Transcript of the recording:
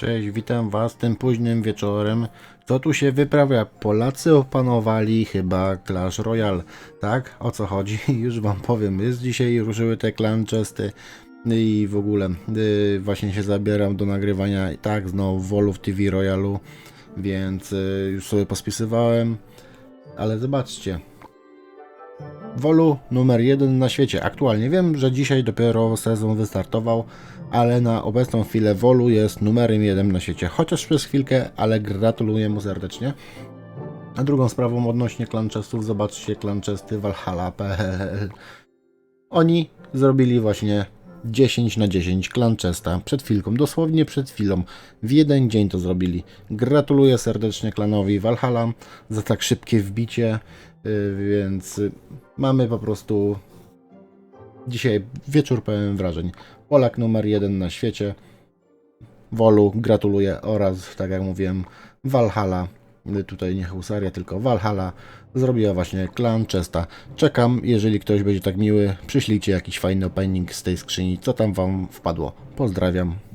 Cześć, witam was tym późnym wieczorem. Co tu się wyprawia? Polacy opanowali chyba Clash Royale. Tak? O co chodzi? Już wam powiem. Jest dzisiaj, ruszyły te clan chesty i w ogóle y, właśnie się zabieram do nagrywania tak znowu Wolów TV Royalu, więc y, już sobie pospisywałem. Ale zobaczcie, Wolu numer jeden na świecie. Aktualnie wiem, że dzisiaj dopiero sezon wystartował, ale na obecną chwilę Wolu jest numerem jeden na świecie. Chociaż przez chwilkę, ale gratuluję mu serdecznie. A drugą sprawą odnośnie klanczestów, zobaczcie klanczesty Valhalla.pl. Oni zrobili właśnie 10 na 10 klanczesta przed chwilką, dosłownie przed chwilą. W jeden dzień to zrobili. Gratuluję serdecznie klanowi Valhalla za tak szybkie wbicie, y, więc mamy po prostu dzisiaj wieczór pełen wrażeń. Polak numer jeden na świecie. Wolu gratuluję oraz, tak jak mówiłem, Valhalla. Tutaj nie Husaria, tylko Valhalla zrobiła właśnie klan Chesta. Czekam, jeżeli ktoś będzie tak miły, przyślijcie jakiś fajny opening z tej skrzyni, co tam wam wpadło. Pozdrawiam.